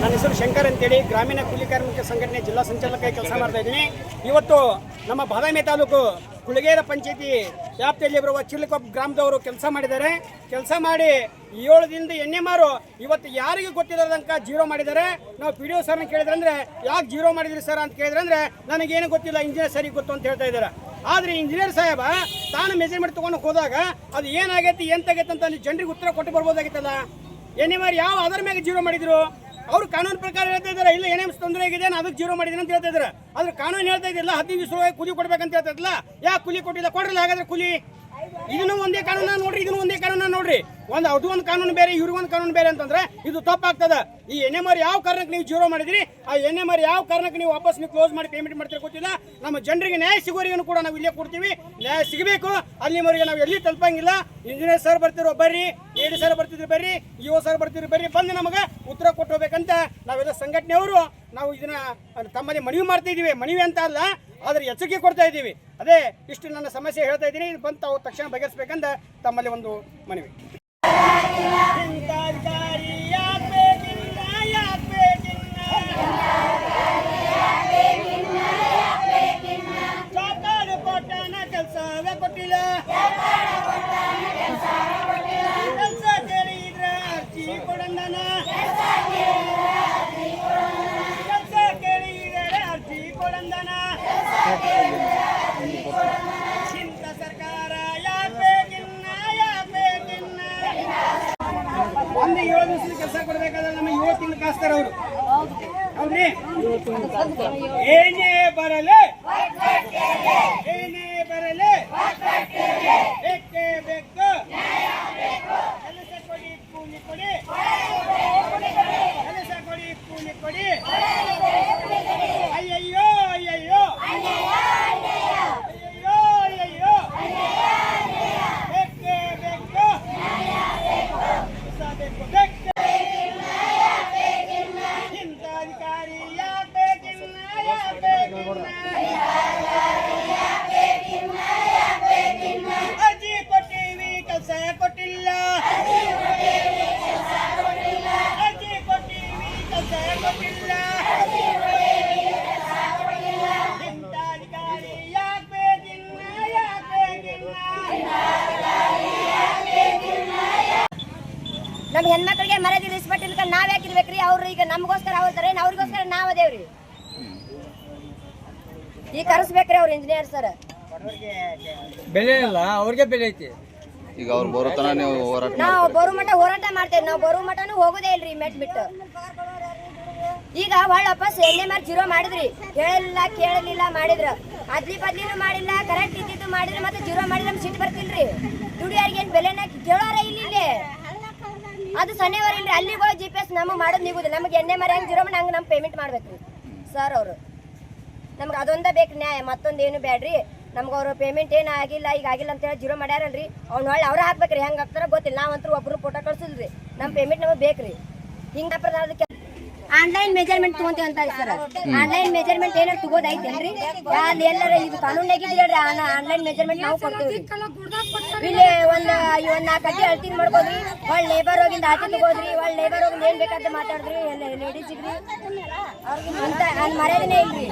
ನನ್ನ ಹೆಸರು ಶಂಕರ್ ಅಂತೇಳಿ. ಗ್ರಾಮೀಣ ಕೂಲಿ ಕಾರ್ಮಿಕ ಸಂಘಟನೆ ಜಿಲ್ಲಾ ಸಂಚಾಲಕ ಕೆಲಸ ಮಾಡ್ತಾ ಇದ್ದೀನಿ. ಇವತ್ತು ನಮ್ಮ ಬಾದಾಮಿ ತಾಲೂಕು ಕುಳಗೇರ ಪಂಚಾಯತಿ ವ್ಯಾಪ್ತಿಯಲ್ಲಿ ಬರುವ ಚಿಲ್ಕೊಪ್ಪ ಗ್ರಾಮದವರು ಕೆಲಸ ಮಾಡಿದ್ದಾರೆ. ಕೆಲಸ ಮಾಡಿ ಏಳು ದಿನದ ಎಣ್ಣೆ ಮಾರು ಇವತ್ತು ಯಾರಿಗೂ ಗೊತ್ತಿಲ್ಲದಂಕ ಜೀರೋ ಮಾಡಿದ್ದಾರೆ. ನಾವು ಪಿ ಡಿ ಓ ಸರ್ನ ಕೇಳಿದ್ರೆ ಅಂದ್ರೆ, ಯಾಕೆ ಜೀರೋ ಮಾಡಿದ್ರಿ ಸರ್ ಅಂತ ಕೇಳಿದ್ರೆ ಅಂದ್ರೆ, ನನಗೇನು ಗೊತ್ತಿಲ್ಲ, ಇಂಜಿನಿಯರ್ ಸರಿ ಗೊತ್ತು ಅಂತ ಹೇಳ್ತಾ ಇದ್ದಾರೆ. ಆದ್ರೆ ಇಂಜಿನಿಯರ್ ಸಾಹೇಬ, ತಾನು ಮೆಜರ್ಮೆಂಟ್ ತಗೊಂಡು ಹೋದಾಗ ಅದು ಏನಾಗೈತಿ, ಏನು ಅಂತ ಅಲ್ಲಿ ಜನರಿಗೆ ಉತ್ತರ ಕೊಟ್ಟು ಬರ್ಬೋದಾಗಿತ್ತಲ್ಲ? ಮಾರಿ ಯಾವ ಅದರ ಮೇಲೆ ಜೀರೋ ಮಾಡಿದ್ರು? ಅವ್ರು ಕಾನೂನು ಪ್ರಕಾರ ಹೇಳ್ತಾ ಇದ್ದಾರೆ ಇಲ್ಲ ಏನೇ ತೊಂದರೆ ಆಗಿದೆ, ನಾನು ಅದಕ್ಕೆ ಜೀರೋ ಮಾಡಿದ್ದೀನಿ ಅಂತ ಹೇಳ್ತಾ ಇದ್ದಾರೆ ಆದ್ರೆ ಕಾನೂನು ಹೇಳ್ತಾ ಇದ್ದಿಲ್ಲ, ಹದಿನೈದು ದಿವಸ ಕೂಲಿ ಕೊಡ್ಬೇಕಂತ ಹೇಳ್ತಾ ಇದ್ದಿಲ್ಲ. ಯಾಕೆ ಕೂಲಿ ಕೊಟ್ಟಿಲ್ಲ, ಕೊಡ್ರಲ್ಲ, ಹಾಗಾದ್ರೆ ಕೂಲಿ? ಇದನ್ನು ಒಂದೇ ಕಾನೂನ ನೋಡ್ರಿ, ಇದನ್ನು ಒಂದೇ ಕಾನೂನ ನೋಡ್ರಿ. ಒಂದು ಅದು ಒಂದು ಕಾನೂನು ಬೇರೆ ಇವ್ರಿಗೆ ಒಂದು ಕಾನೂನು ಬೇರೆ ಅಂತಂದ್ರೆ ಇದು ತಪ್ಪಾಗ್ತದ. ಈ ಎನ್ ಎಂ ಆರ್ ಯಾವ ಕಾರಣಕ್ಕೆ ನೀವು ಜೀರೋ ಮಾಡಿದ್ರಿ? ಆ ಎಣ್ಣೆ ಮಾರಿ ಯಾವ ಕಾರಣಕ್ಕೆ ನೀವು ವಾಪಸ್ ನೀವು ಕ್ಲೋಸ್ ಮಾಡಿ ಪೇಮೆಂಟ್ ಮಾಡ್ತೀರಿ ಗೊತ್ತಿಲ್ಲ. ನಮ್ಮ ಜನರಿಗೆ ನ್ಯಾಯ ಸಿಗೋರಿಗೂ ಕೂಡ ನಾವು ಇಲ್ಲೇ ಕೊಡ್ತೀವಿ. ನ್ಯಾಯ ಸಿಗಬೇಕು. ಅಲ್ಲಿವರೆಗೆ ನಾವು ಎಲ್ಲಿ ತಲುಪಂಗಿಲ್ಲ. ಇಂಜಿನಿಯರ್ ಸರ್ ಬರ್ತಿರೋ ಬರ್ರಿ ಎ ಡಿ ಸರ್ ಬರ್ತಿದ್ರು ಬರ್ರಿ ಇ ಓ ಸರ್ ಬರ್ತಿದ್ರು ಬರ್ರಿ, ಬಂದು ನಮಗೆ ಉತ್ತರ ಕೊಟ್ಟು ಹೋಗ್ಬೇಕಂತ ನಾವೆಲ್ಲ ಸಂಘಟನೆಯವರು. ನಾವು ಇದನ್ನ ತಮ್ಮಲ್ಲಿ ಮನವಿ ಮಾಡ್ತಾ ಮನವಿ ಅಂತ ಅಲ್ಲ ಆದ್ರೆ ಎಚ್ಚರಿಕೆ ಕೊಡ್ತಾ ಇದ್ದೀವಿ. ಅದೇ ಇಷ್ಟು ನನ್ನ ಸಮಸ್ಯೆ ಹೇಳ್ತಾ ಇದ್ದೀನಿ. ಇದು ಬಂದು ತಾವು ತಕ್ಷಣ ಬಗೆಹರಿಸ್ಬೇಕಂತ ತಮ್ಮಲ್ಲಿ ಒಂದು ಮನವಿ. ಇಂಥ ಕೆಲಸ ಕೊಡ್ಬೇಕಾದ್ರೆ ನಮ್ಮ ಯುವತಿ ಕಾಸ್ತಾರ ಅವರು. ಹೌದ್ರಿ? ಏನೇ ಬರಲಿ ಏನೇ ಬರಲಿ ಬೇಕೇ ಬೇಕು ಕೆಲಸ ಕೊಡಿ ಕೂಲಿ ಕೊಡಿ ಕೆಲಸ ಕೊಡಿ ಕೂಲಿ ಕೊಡಿ ಅಯ್ಯಯ್ಯೋ ಅಯ್ಯಯ್ಯೋ ಅಯ್ಯಯ್ಯೋ ಅಯ್ಯಯ್ಯೋ ಬೇಕೇ ಬೇಕು ಕೆಲಸ ಬೇಕು ಬೇಕೇ ಇಂಥ ಅಧಿಕಾರಿ ಯಾಕ್ ಬೇಕಿಲ್ಲ ಯಾಕ್ ಬೇಕಿಲ್ಲ ಅರ್ಜಿ ಕೊಟ್ಟಿವಿ ಕೆಲಸ ಕೊಟ್ಟಿಲ್ಲ ಅರ್ಜಿ ಕೊಟ್ಟಿವಿ ಕೆಲಸ ಕೊಟ್ಟಿಲ್ಲ ಇಂಥ ಅಧಿಕಾರಿ ಯಾಕ್ ಬೇಕಿಲ್ಲ ಯಾಕ್ ಬೇಕಿಲ್ಲ ಮರದಿ ಮರ್ಯಾದೆ ರೆಸ್ಪೆಕ್ಟ್ ನಾವ್ ಯಾಕೆ ಇರ್ಬೇಕ್ರಿ? ಅವ್ರು ಈಗ ನಮಗೋಸ್ಕರ ಅವ್ರ ಅವ್ರಿಗೋಸ್ಕರ ನಾವ್ ಅದೇವ್ರಿ? ಈಗ ಕರೆಸ್ಬೇಕ್ರಿ ಅವ್ರ ಇಂಜಿನಿಯರ್ ಸರ್ ಬೆಲೆ ಇಲ್ಲ ಅವ್ರಿಗೆ ಬೆಲೆ ಐತಿ. ಈಗ ಅವ್ರು ಬರೋತನ ನೀವು ಹೋರಾಟ ನಾವು ಬರೋ ಮಠ ಹೋರಾಟ ಮಾಡ್ತೇವೆ ನಾವು ಬರೋ ಮಠನೂ ಹೋಗೋದೇ ಇಲ್ರಿ ಮೆಟ್ ಬಿಟ್ಟು. ಈಗ ಒಳ್ಳಪ್ಪ ವಾಪಸ್ ಎಣ್ಣೆ ಮಾರ್ ಜೀರೋ ಮಾಡಿದ್ರಿ. ಕೇಳಲಿಲ್ಲ ಕೇಳಲಿಲ್ಲ ಮಾಡಿದ್ರ. ಅದ್ಲಿ ಬದ್ಲಿನೂ ಮಾಡಿಲ್ಲ ಕರೆಕ್ಟ್ ಇದ್ದಿದ್ದು ಮಾಡಿದ್ರೆ ಮತ್ತೆ ಜೀರೋ ಮಾಡಿದ್ರೆ ನಮ್ಗೆ ಸಿಟ್ಟು ಬರ್ತಿಲ್ರಿ. ದುಡಿಯೋರ್ಗೆ ಏನ್ ಬೆಲೆನ ಕೇಳೋರ ಇಲ್ಲ ಇಲ್ಲಿ ಅದು ಸಣ್ಣವರ ಇಲ್ರಿ ಹೋಗಿ ಜಿ ಪಿ ಎಸ್ ನಮಗೆ ಮಾಡೋದು ನಿಗುದಿಲ್ಲ. ನಮಗೆ ಎಣ್ಣೆ ಮರ ಹೆಂಗ್ ಜೀರೋ ಹಂಗೆ ನಮ್ಗೆ ಪೇಮೆಂಟ್ ಮಾಡ್ಬೇಕು ಸರ್ ಅವರು. ನಮ್ಗೆ ಅದೊಂದ ಬೇಕು ನ್ಯಾಯ, ಮತ್ತೊಂದು ಏನು ಬೇಡ್ರಿ ನಮ್ಗೆ ಅವ್ರ ಪೇಮೆಂಟ್ ಏನು ಆಗಿಲ್ಲ, ಈಗ ಆಗಿಲ್ಲ ಅಂತ ಹೇಳಿ ಜೀರೋ ಮಾಡ್ಯಾರಲ್ರಿ. ಅವ್ನ ಹೊಳ್ಳಿ ಅವ್ರ ಹಾಕ್ಬೇಕ್ರಿ. ಹೆಂಗೆ ಹಾಕ್ತಾರ ಗೊತ್ತಿಲ್ಲ. ನಾವಂತೂ ಒಬ್ರು ಫೋಟೋ ಕಳ್ಸಿಲ್ರಿ. ನಮ್ಮ ಪೇಮೆಂಟ್ ನಮಗೆ ಬೇಕ್ರಿ. ಹಿಂಗೆ ಅದಕ್ಕೆ ಆನ್ಲೈನ್ ಮೆಜರ್ಮೆಂಟ್ ತಗೊಂತೀವಿ ಅಂತ ಸರ್. ಆನ್ಲೈನ್ ಮೆಜರ್ಮೆಂಟ್ ಏನಾರು ತಗೋದೈತೇನ್ರಿ ಅಲ್ಲಿ ಎಲ್ಲರ ಇದು ಕಾನೂನು ಹೇಳ್ರಿ ಆನ್ಲೈನ್ ಮೆಜರ್ಮೆಂಟ್ ನಾವು ಕೊಡ್ತೀವಿ ಇಲ್ಲಿ ಒಂದು ಒಂದ್ ನಾಲ್ಕು ಅಡ್ಡಿ ಅಳ್ತೀನಿ ಮಾಡ್ಬೋದ್ರಿ ಒಳ್ಳೆ ಲೇಬರ್ ಹೋಗಿಂದ ಆಚೆ ತಗೋದ್ರಿ ಒಳ್ಳೆ ಲೇಬರ್ ಹೋಗಿ ಏನ್ ಬೇಕಂತ ಮಾತಾಡಿದ್ರಿ ಲೇಡೀಸಿಗ್ರಿ ಅವ್ರಿಗೆ ಅಂತ ಅಲ್ಲಿ ಮರ್ಯಾದನೆ ಇಲ್ರಿ.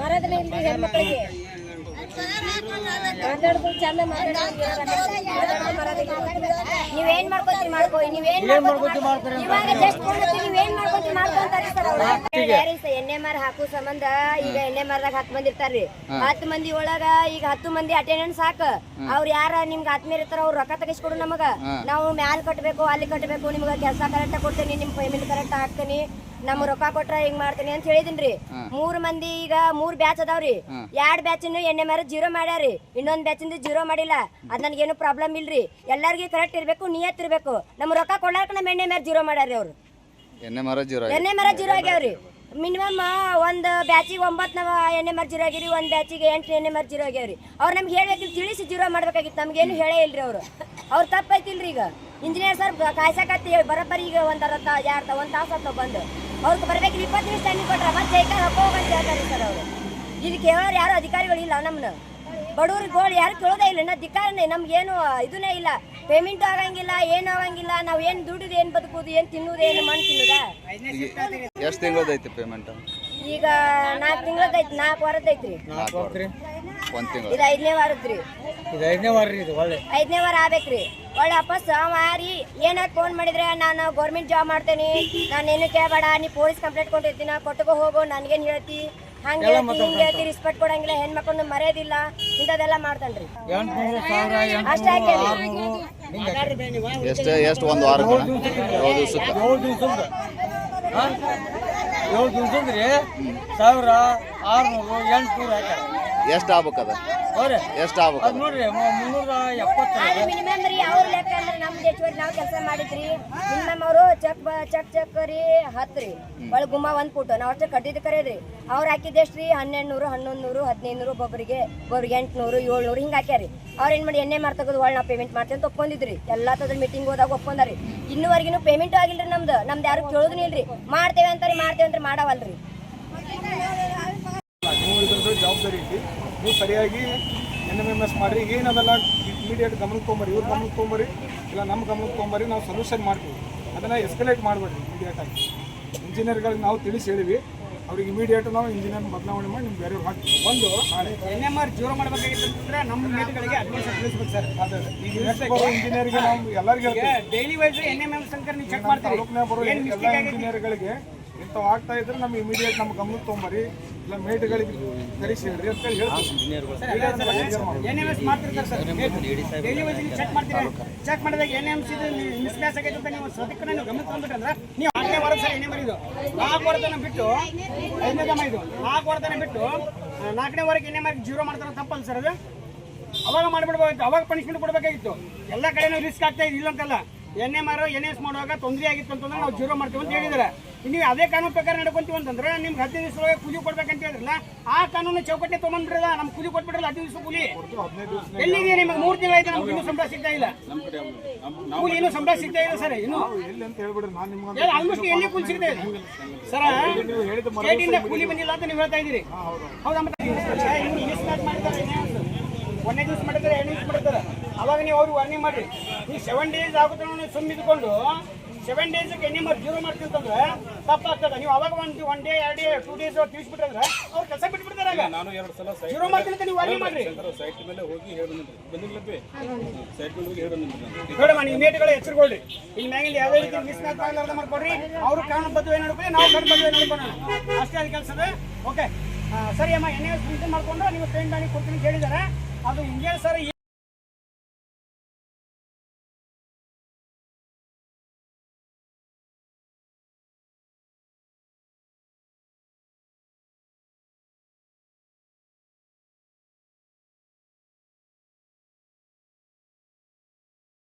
ಮರ್ಯಾದನೆ ಇಲ್ರಿ ಹೆಣ್ಮಕ್ಳಿಗೆ. ನೀವೇನ್ ಮಾಡ್ಕೊತೀರಿ ಮಾಡ್ಕೋ ನೀವೇನ್ ಇವಾಗ ಜಸ್ಟ್ ನೀವೇನ್ ಮಾಡ್ಕೊತೀರಿ ಮಾಡ್ಕೊಂತಾರಿ ಸರ್ ಅವ್ರು. ಎಣ್ಣೆ ಮರ ಹಾಕೋ ಸಂಬಂಧ ಈಗ ಎಣ್ಣೆ ದಾಗ ಹತ್ತು ಮಂದಿ ಇರ್ತಾರ್ರಿ ಹತ್ತು ಮಂದಿ ಒಳಗ ಈಗ ಹತ್ತು ಮಂದಿ ಅಟೆಂಡೆನ್ಸ್ ಸಾಕ. ಅವ್ರ ಯಾರ ನಿಮ್ಗೆ ಆತ್ಮೀಯ ಇರ್ತಾರ ಅವ್ರು ರೊಕ್ಕ ತೆಗಿಸ್ಕೊಡು ನಮಗ. ನಾವು ಮ್ಯಾಲ್ ಕಟ್ಟಬೇಕು ಅಲ್ಲಿ ಕಟ್ಟಬೇಕು ನಿಮ್ಗೆ ಕೆಲಸ ಕರೆಕ್ಟ್ ಕೊಡ್ತೇನೆ ನಿಮ್ ಪೇಮೆಂಟ್ ಕರೆಕ್ಟ್ ಹಾಕ್ತೇನೆ. ನಮ್ ರೊಕ್ಕ ಕೊಟ್ರ ಹಿಂಗ್ ಮಾಡ್ತೀನಿ ಅಂತ ಹೇಳಿದಿನ್ರಿ. ಮೂರ್ ಮಂದಿ ಈಗ ಮೂರ್ ಬ್ಯಾಚ್ ಅದಾವ್ರಿ. ಎರಡ್ ಬ್ಯಾಚ್ ಎಣ್ಣೆ ಮಾರ ಜೀರೋ ಮಾಡ್ಯಾರಿ. ಇನ್ನೊಂದ್ ಬ್ಯಾಚ್ ಜೀರೋ ಮಾಡಿಲ್ಲ. ಅದ್ ನನ್ಗೇನು ಪ್ರಾಬ್ಲಮ್ ಇಲ್ರಿ. ಎಲ್ಲಾರ್ಗಿ ಕರೆಕ್ಟ್ ಇರ್ಬೇಕು ನಿಯತ್ ಇರ್ಬೇಕು. ನಮ್ ರೊಕ್ಕ ಕೊಡ್ಲಾರ್ಕ ನಮ್ ಎಣ್ಣೆ ಮ್ಯಾರ ಜೀರೋ ಮಾಡ್ಯಾರಿ ಅವ್ರು. ಎಣ್ಣೆ ಮರ ಜೀರೋ ಎಣ್ಣೆ ಮರ ಜೀರೋ ಆಗ್ಯಾವ್ರಿ. ಮಿನಿಮಮ್ ಒಂದು ಬ್ಯಾಚಿಗೆ ಒಂಬತ್ತು ನಾವ ಎಣ್ಣೆ ಮರ ಜೀರೋ ಆಗಿರಿ ಒಂದು ಬ್ಯಾಚಿಗೆ ಎಂಟು ಎಣ್ಣೆ ಮರ ಜೀರೋ ಆಗ್ಯಾವ್ರಿ. ಅವ್ರು ನಮ್ಗೆ ಹೇಳ್ಬೇಕಿಲ್ಲ ತಿಳಿಸಿ ಜೀರೋ ಮಾಡ್ಬೇಕಾಗಿತ್ತು ನಮ್ಗೇನು ಹೇಳೇ ಇಲ್ರಿ ಅವರು. ಅವ್ರು ತಪ್ಪೈತಿಲ್ರಿ ಈಗ. ಇಂಜಿನಿಯರ್ ಸರ್ ಕಾಯ್ಸಕತ್ತಿ ಬರೋಬ್ಬರಿ ಈಗ ಒಂದು ಅರ್ಧ ಎರಡು ಒಂದು ತಾಸು ಆತ ಬಂದು. ಅವ್ರಿಗೆ ಬರ್ಬೇಕು ಇಪ್ಪತ್ತು ನಿಮಿಷ ಟೈಮಿಗೆ ಕೊಟ್ರ ಮತ್ತೆ ಜೈಕಾರ ಹಾಕೋಗಂತ ಹೇಳ್ತಾರೆ ಸರ್ ಅವರು. ಇಲ್ಲಿ ಕೇಳೋರು ಯಾರು ಅಧಿಕಾರಿಗಳು ಇಲ್ಲ ನಮ್ಮನ್ನ ಬಡವ್ರಿಗೋಳು ಯಾರು ಕೇಳೋದೇ ಇಲ್ಲ. ನಾ ಧಿಕ್ಕಾರನೇ ನಮ್ಗೇನು ಇದನ್ನೇ ಇಲ್ಲ. ಪೇಮೆಂಟ್ ಆಗಂಗಿಲ್ಲ ಏನು ಆಗಂಗಿಲ್ಲ ನಾವು ಏನು ದುಡ್ಡು ಏನು ಬದುಕುದು ಏನು ತಿನ್ನುದು ಏನು ಮಣ್ಣು ತಿನ್ನುದ? ಎಷ್ಟು ತಿಂಗಳದೈತಿ ಪೇಮೆಂಟ್ ಈಗ ನಾಲ್ಕು ತಿಂಗಳದೈತಿ ನಾಲ್ಕು ವಾರದೈತ್ರಿ ನಾಲ್ಕು ವಾರ ಒಂದು ತಿಂಗಳು. ಇದು ಐದನೇ ವಾರದ್ರಿ ಇದು ಐದನೇ ವಾರ ರೀ ಇದು ಒಳ್ಳೆ. ಐದನೇ ವಾರ ಆಗ್ಬೇಕ್ರಿ. ಒಳ್ಳೆ ವಾಪಸ್ ಮಾರಿ ಏನಾದ್ರು ಫೋನ್ ಮಾಡಿದ್ರೆ ನಾನು ಗೌರ್ಮೆಂಟ್ ಜಾಬ್ ಮಾಡ್ತೇನೆ. ನಾನು ಏನು ಕೇಳಬೇಡ ನೀ ಪೊಲೀಸ್ ಕಂಪ್ಲೇಂಟ್ ಕೊಟ್ಟಿರ್ತೀನಿ ಕೊಟ್ಟಗೋ ಹೋಗೋ ನನಗೇನು ಹೇಳ್ತಿ ಹಂಗೆ ಹೇಳ್ತಿ ಹಿಂಗೆ ಹೇಳ್ತಿ ರಿಸ್ಪೆಕ್ಟ್ ಕೊಡಂಗಿಲ್ಲ ಹೆಣ್ಮಕ್ಳನ್ನ ಮರ್ಯಾದಿಲ್ಲ ಇಂಥದೆಲ್ಲ ಮಾಡ್ತಾನ್ರಿ. ಅಷ್ಟೇ ಎಷ್ಟು ಎಷ್ಟು ಒಂದು ವಾರ ಏಳು ದಿವ್ಸಕ್ಕೆ ಏಳು ದಿವ್ಸದ ಏಳು ದಿವ್ಸದ ರೀ? ಸಾವಿರ ಆರುನೂರು ಎಂಟುನೂರು ಹಾಕ್ಯಾರ. ಎಷ್ಟು ಆಗ್ಬೇಕದ? ಅದ ಎಷ್ಟು ಆಗ್ಬೇಕು ಅದು ನೋಡ್ರಿ ಮುನ್ನೂರ ಎಪ್ಪತ್ತು ಮಿನಿಮಮ್ ರೀ ಅವ್ರ ಲೆಕ್ಕ ಅಂದ್ರೆ ನಾವು ಕೆಲಸ ಮಾಡಿದ್ರಿ. ಮಿನಿಮಮ್ ಅವರು ಚೆಕ್ ಚೆಕ್ ಚೆಕ್ ರೀ ಹತ್ತು ರೀ. ಒಳಗೆ ಗುಮ್ಮ ಒಂದು ಫುಟ್ ನಾವು ಅಷ್ಟೇ ಕಟ್ಟಿದ್ದು ಕರೆದ್ರಿ. ಅವ್ರು ಹಾಕಿದ್ದು ಎಷ್ಟು ರೀ? ಹನ್ನೆರಡು ನೂರು ಹನ್ನೊಂದು ನೂರು ಹದಿನೈದು ನೂರು ಒಬ್ಬರಿಗೆ ಒಬ್ಬರಿಗೆ ಎಂಟುನೂರು ಏಳ್ನೂರು ಹಿಂಗೆ ಹಾಕ್ಯಾರಿ ಅವ್ರು ಏನು ಮಾಡಿ ಎಣ್ಣೆ ಮಾಡಿ ತೆಗೆದು ಒಳ್ಳೆ ನಾವು ಪೇಮೆಂಟ್ ಮಾಡ್ತೀವಿ ಅಂತ ಒಪ್ಕೊಂಡಿದ್ರಿ. ಎಲ್ಲ ತದ್ರ ಮೀಟಿಂಗ್ ಹೋದಾಗ ಒಪ್ಕೊಂಡಾರಿ ಇನ್ನುವರೆಗಿನೂ ಪೇಮೆಂಟ್ ಆಗಿಲ್ಲ ರೀ ನಮ್ದು. ನಮ್ದು ಯಾರು ಕೇಳೋದು ಇಲ್ರಿ. ಮಾಡ್ತೇವೆ ಅಂತಾರೆ ಮಾಡ್ತೇವೆ ಅಂತ ಮಾಡವಲ್ರಿ. ನೀವು ಜವಾಬ್ದಾರಿ ಐತಿ. ನೀವು ಸರಿಯಾಗಿ ಎನ್ ಎಂ ಎಂ ಎಸ್ ಮಾಡಿರಿ. ಏನದಲ್ಲ ಇಮಿಡಿಯೇಟ್ ಗಮನಕ್ಕೆ ತೊಗೊಂಬರಿ ಇವ್ರ ಗಮನಕ್ಕೆ ತೊಗೊಂಬರಿ ಇಲ್ಲ ನಮ್ಮ ಗಮನಕ್ಕೆ ತೊಗೊಂಬರಿ ನಾವು ಸೊಲ್ಯೂಷನ್ ಮಾಡ್ತೀವಿ. ಅದನ್ನು ಎಸ್ಕಲೇಟ್ ಮಾಡಬೇಡ್ರಿ ಇಮಿಡಿಯೇಟಾಗಿ ಇಂಜಿನಿಯರ್ಗಳಿಗೆ ನಾವು ತಿಳಿಸಿ ಹೇಳಿವಿ ಅವ್ರಿಗೆ ಇಮಿಡಿಯೇಟ್ ನಾವು ಇಂಜಿನಿಯರ್ ಬದಲಾವಣೆ ಮಾಡಿ ನಿಮ್ಗೆ ಬೇರೆಯವ್ರು ಹಾಕ್ತೀವಿ. ಒಂದು ಎನ್ ಎಂ ಆರ್ ಜೀರೋ ಮಾಡಬೇಕಾಗಿತ್ತಂದ್ರೆ ನಮ್ಮ ಮೇಟ್ಗಳಿಗೆ ಅಡ್ಮಿಷನ್ ತಿಳಿಸ್ಬೇಕು ಸರ್. ಈಗ ಬರೋ ಇಂಜಿನಿಯರ್ಗೆ ನಾವು ಎಲ್ಲರಿಗೂ daily wise N M M ಸಂಕರ್ ನೀವು ಚೆಕ್ ಮಾಡ್ತೀವಿ ಬರೋ ಎಲ್ಲ ಇಂಜಿನಿಯರ್ಗಳಿಗೆ ಇಂಥವು ಆಗ್ತಾ ಇದ್ರೆ ನಮ್ಗೆ ಇಮಿಡಿಯೇಟ್ ನಮ್ಮ ಗಮನಕ್ಕೆ ತೊಗೊಂಬರಿ. ಇಲ್ಲ ಮೇಟ್ಗಳಿಗೆ ಕರೆಸಿ ಹೇಳ್ರಿ ಅಂತ ಹೇಳಿ ಸರ್ ಚೆಕ್ ಮಾಡಿದಾಗ ಸಿ ಮಿಸ್ ಮ್ಯಾಚ್ ಆಗೈತೆ ಅಂತ ನೀವು ಸದ್ಯಕ್ಕೆ ನೀವು ಗಮನ ತಂದ್ಬಿಟ್ಟಂದ್ರೆ ನೀವು ಆರನೇ ವಾರ ಸರ್ ಎಂ ಇದು. ನಾಲ್ಕು ವಾರತನ ಬಿಟ್ಟು ಐದನೇ ದಮ ಇದು. ನಾಲ್ಕು ವಾರತನ ಬಿಟ್ಟು ನಾಲ್ಕನೇ ವಾರಕ್ಕೆ ಎನ್ ಮಾರ್ಕ್ ಜೀರೋ ಮಾಡ್ತಾರೆ ತಪ್ಪಲ್ಲ ಸರ್ ಅದು. ಅವಾಗ ಮಾಡ್ಬಿಡ್ಬೇಕಾಗಿತ್ತು. ಅವಾಗ ಪನಿಷ್ಮೆಂಟ್ ಕೊಡಬೇಕಾಗಿತ್ತು. ಎಲ್ಲ ಕಡೆನೂ ರಿಸ್ಕ್ ಆಗ್ತಾ ಇದೆ ಇಲ್ಲ ಅಂತಲ್ಲ. N M R N S ಮಾಡುವಾಗ ತೊಂದರೆ ಆಗಿತ್ತು ಅಂತಂದ್ರೆ ನಾವು ಜೀರೋ ಮಾಡ್ತೀವಿ ಅಂತ ಹೇಳಿದ್ದಾರೆ. ನೀವು ಅದೇ ಕಾನೂನು ಪ್ರಕಾರ ನಡ್ಕೊಂತೀವಿ ಅಂತಂದ್ರೆ ನಿಮ್ಗೆ ಹದಿನೈದು ದಿವಸ ಒಳಗೆ ಕೂಲಿ ಕೊಡ್ಬೇಕಂತ ಹೇಳಿದ್ರಲ್ಲ, ಆ ಕಾನೂನು ಚೌಕಟ್ಟೆ ತೊಗೊಂಡ್ರಲ್ಲ ನಮ್ಗೆ ಕೂಲಿ ಕೊಟ್ಬಿಟ್ರಲ್ಲ ಹದಿನೈದು ದಿವಸ ಕೂಲಿ? ಎಲ್ಲಿದೆ ನಿಮಗೆ ಮೂರು ದಿನ ನಮ್ಗೆ ಇನ್ನೂ ಸಂಬಳ ಸಿಗ್ತಾ ಇಲ್ಲ? ಕೂಲಿ ಇನ್ನೂ ಸಂಬಳ ಸಿಗ್ತಾ ಇಲ್ಲ ಸರ್, ಇನ್ನು. ಆಲ್ಮೋಸ್ಟ್ ಎಲ್ಲಿ ಕೂಲಿ ಸಿಗ್ತಾ ಇದೆ? ಸರ್, ಸ್ಟೇಟಿಂದ ಕೂಲಿ ಬಂದಿಲ್ಲ ಅಂತ ನೀವು ಹೇಳ್ತಾ ಇದ್ದೀರಿ. ಹೌದಾ ಏನೇ ಒಂದು. ದಿವಸ ಮಾಡಿದ್ದಾರೆ ಎರಡನೇ ದಿವಸ ಮಾಡಿದ್ದಾರೆ. ಅವಾಗ ನೀವು ಅವ್ರಿಗೆ ವಾರ್ನಿಂಗ್ ಮಾಡಿ ನೀವು ಸೆವೆನ್ ಡೇಸ್ ಆಗುತ್ತೆ ಸುಮ್ಮನೆ ಇದ್ಕೊಂಡು ಸೆವೆನ್ ಡೇಸ್ಗೆ ಎನಿ ಮರ್ ಜೀರೋ ಮಾಡ್ತಿರ್ತಂದ್ರೆ ತಪ್ಪಾಗ್ತದೆ. ನೀವು ಅವಾಗ ಒಂದು ಒನ್ ಡೇ ಎರಡು ಡೇ ಟೂ ಡೇಸ್ ತಿಳಿಸ್ಬಿಟ್ರಂದ್ರೆ ಅವ್ರು ಕೆಲಸ ಬಿಟ್ಬಿಡ್ತಾರೆ ಆಗ. ನಾನು ಎರಡು ಸಲ ಜೀರೋ ಮಾಡ್ತೀನಿ ನೀವು ವಾರ್ನಿಂಗ್ ಮಾಡ್ರಿ. ಸೈಟ್ ಮೇಲೆ ಹೋಗಿ ಹೇಳಿ ಬಂದಿಲ್ಲಪ್ಪಿ ಸೈಟ್ ಮೇಲೆ ಹೋಗಿ ಹೇಳಿ ನೋಡಮ್ಮ ನೀವು ಮೇಟ್ಗಳು ಎಚ್ಚರಿಕೊಳ್ಳಿ ಇಲ್ಲಿ ಮ್ಯಾಗಿಂದ ಯಾವುದೇ ರೀತಿ ಮಿಸ್ ಮ್ಯಾಚ್ ಆಗಲಾರ್ದ ಮಾಡ್ಕೊಡ್ರಿ ಅವ್ರು ಏನು ನಡ್ಕೊಳ್ಳಿ ನಾವು ಕಾನೂನುಬದ್ಧವಾಗಿ ನಡ್ಕೊಳ್ಳೋಣ ಅಷ್ಟೇ ಅದು ಕೆಲಸದ ಓಕೆ ಸರಿ ಅಮ್ಮ ಎನ್ ಎಸ್ ಮಾಡ್ಕೊಂಡು ನೀವು ಪೇಂಟ್ ಮಾಡಿ ಕೊಡ್ತೀನಿ ಹೇಳಿದ್ದಾರೆ. ಅದು ಹಿಂಗೆ ಸರ್